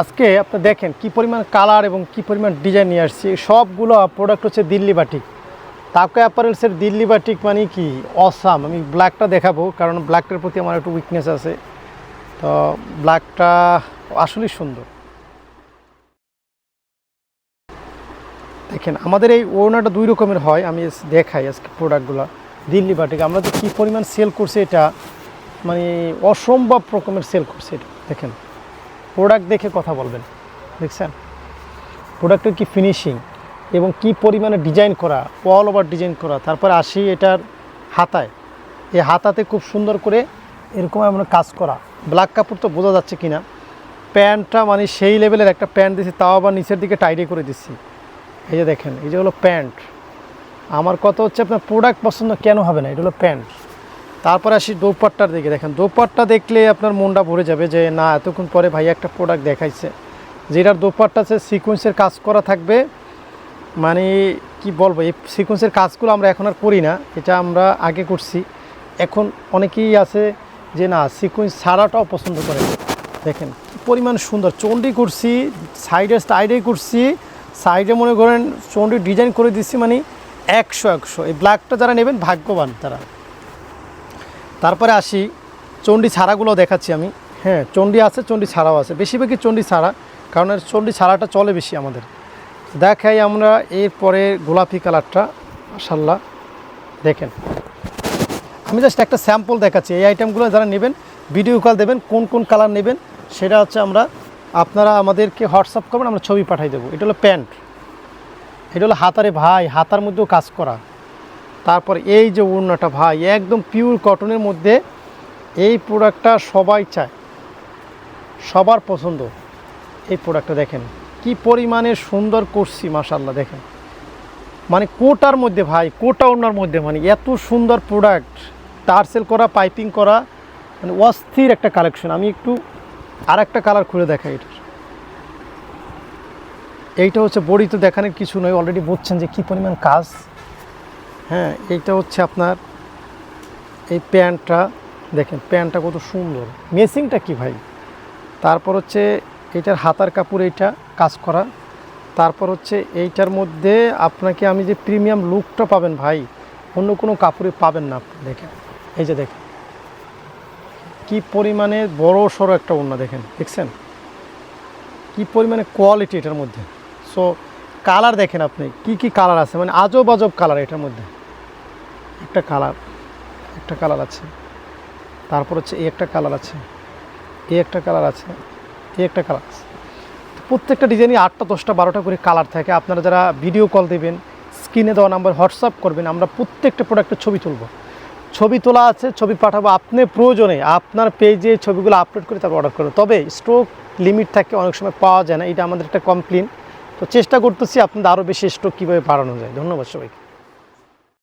আজকে আপনি দেখেন কি পরিমাণ কালার এবং কি পরিমাণ ডিজাইন নিয়ে আসছি। সবগুলো প্রোডাক্ট হচ্ছে দিল্লি বাটিক তাকে অ্যাপারেলসের দিল্লি বাটিক মানে কি? অসাম আমি ব্ল্যাকটা দেখাবো, কারণ ব্ল্যাকটার প্রতি আমার একটু উইকনেস আছে। তো ব্ল্যাকটা আসলেই সুন্দর। দেখেন, আমাদের এই ওড়নাটা দুই রকমের হয়, আমি দেখাই আজকে প্রোডাক্টগুলো দিল্লি বাটিক আমরা যে কী পরিমাণ সেল করছি এটা মানে অসম্ভব রকমের সেল করছে এটা। দেখেন। প্রোডাক্ট দেখে কথা বলবেন। দেখছেন? প্রোডাক্টের কি ফিনিশিং এবং কি পরিমাণে ডিজাইন করা অল ওভার ডিজাইন করা, তারপর আসি এটার হাতায়। এই হাতাতে খুব সুন্দর করে এরকম আমরা কাজ করা। ব্ল্যাক কাপড় তো বোঝা যাচ্ছে কিনা? প্যান্টটা মানে সেই লেভেলের একটা প্যান্ট দিছি, তাও আবার নিচের দিকে টাইটে করে দিচ্ছি এই যে দেখেন, এই যে হলো প্যান্ট। আমার কথা হচ্ছে আপনার প্রোডাক্ট পছন্দ কেন হবে না? এটা হলো প্যান্ট। তারপরে আসি দোপাট্টার দিকে। দেখেন, দোপাট্টা দেখলে আপনার মনটা ভরে যাবে যে, না, এতক্ষণ পরে ভাই একটা প্রোডাক্ট দেখাইছে। যেটার দোপাট্টা আছে সিকোয়েন্সের কাজ করা থাকবে। মানে কি বলব, এই সিকোয়েন্সের কাজগুলো আমরা এখন আর করি না। এটা আমরা আগে করছি। এখন অনেকেই আছে যে, না সিকোয়েন্স ছাড়াটাও পছন্দ করে। দেখেন, পরিমাণ সুন্দর। চন্ডি করছি সাইডে সাইডেই করছি। সাইডে মনে করেন চন্ডি ডিজাইন করে দিচ্ছি মানে একশো একশো। এই ব্ল্যাকটা যারা নেবেন, ভাগ্যবান তারা। তারপরে আসি, চণ্ডী ছাড়াগুলো দেখাচ্ছি আমি। হ্যাঁ চণ্ডী আছে, চণ্ডী ছাড়াও আছে। বেশিরভাগই চণ্ডী ছাড়া, কারণ চণ্ডী ছাড়াটা চলে বেশি আমাদের। দেখাই আমরা এরপরে গোলাপি কালারটা মাসাল্লাহ দেখেন। আমি জাস্ট একটা স্যাম্পল দেখাচ্ছি। এই আইটেমগুলো যারা নেবেন ভিডিও কল দেবেন, কোন কোন কালার নেবেন, সেটা হচ্ছে আমরা আপনারা আমাদেরকে হোয়াটসঅ্যাপ করবেন, আমরা ছবি পাঠিয়ে দেবো। এটা হলো প্যান্ট। এটা হলো হাতারে ভাই, হাতার মধ্যেও কাজ করা। তারপর এই যে ওড়নাটা ভাই, একদম পিওর কটনের মধ্যে এই প্রোডাক্টটা সবাই চায়। সবার পছন্দ। এই প্রোডাক্টটা দেখেন, কি পরিমাণে সুন্দর করছি মাশাল্লাহ দেখেন। মানে কোটার মধ্যে ভাই, কোটা ওড়নার মধ্যে মানে এত সুন্দর প্রোডাক্ট টার্সেল করা পাইপিং করা মানে অস্থির একটা কালেকশন আমি একটু আর একটা কালার খুলে দেখাই এটার। এইটা হচ্ছে বড়ি তো দেখানোর কিছু নয় অলরেডি বুঝছেন যে কী পরিমাণ কাজ। হ্যাঁ এইটা হচ্ছে আপনার এই প্যান্টটা। দেখেন, প্যান্টটা কত সুন্দর। মেসিংটা কি ভাই? তারপর হচ্ছে এইটার হাতার কাপড় এইটা কাজ করা। তারপর হচ্ছে এইটার মধ্যে আপনাকে আমি যে প্রিমিয়াম লুকটা পাবেন ভাই, অন্য কোনো কাপড়ে পাবেন না আপনি। দেখেন, এই যে দেখেন। কি পরিমাণে বড় সড়ো একটা ওড়না দেখেন, দেখছেন? কি পরিমাণে কোয়ালিটি এটার মধ্যে। সো কালার দেখেন আপনি, কি কি কালার আছে? মানে আজব আজব কালার এটার মধ্যে। একটা কালার একটা কালার আছে। তারপর হচ্ছে এই একটা কালার আছে এই একটা কালার আছে এই একটা কালার আছে। প্রত্যেকটা ডিজাইনই আটটা, দশটা, বারোটা করে কালার থাকে। আপনারা যারা ভিডিও কল দেবেন স্ক্রিনে দেওয়া নাম্বার হোয়াটসঅ্যাপ করবেন, আমরা প্রত্যেকটা প্রোডাক্টের ছবি তুলব। ছবি তোলা আছে, ছবি পাঠাবো। আপনি প্রয়োজনে আপনার পেজে ছবিগুলো আপলোড করে তারপর অর্ডার করবেন তবে স্টক লিমিট থাকে, অনেক সময় পাওয়া যায় না। এটা আমাদের একটা কমপ্লেন তো চেষ্টা করতেছি আপনাদের আরও বেশি স্টক কীভাবে বাড়ানো যায়। ধন্যবাদ সবাইকে।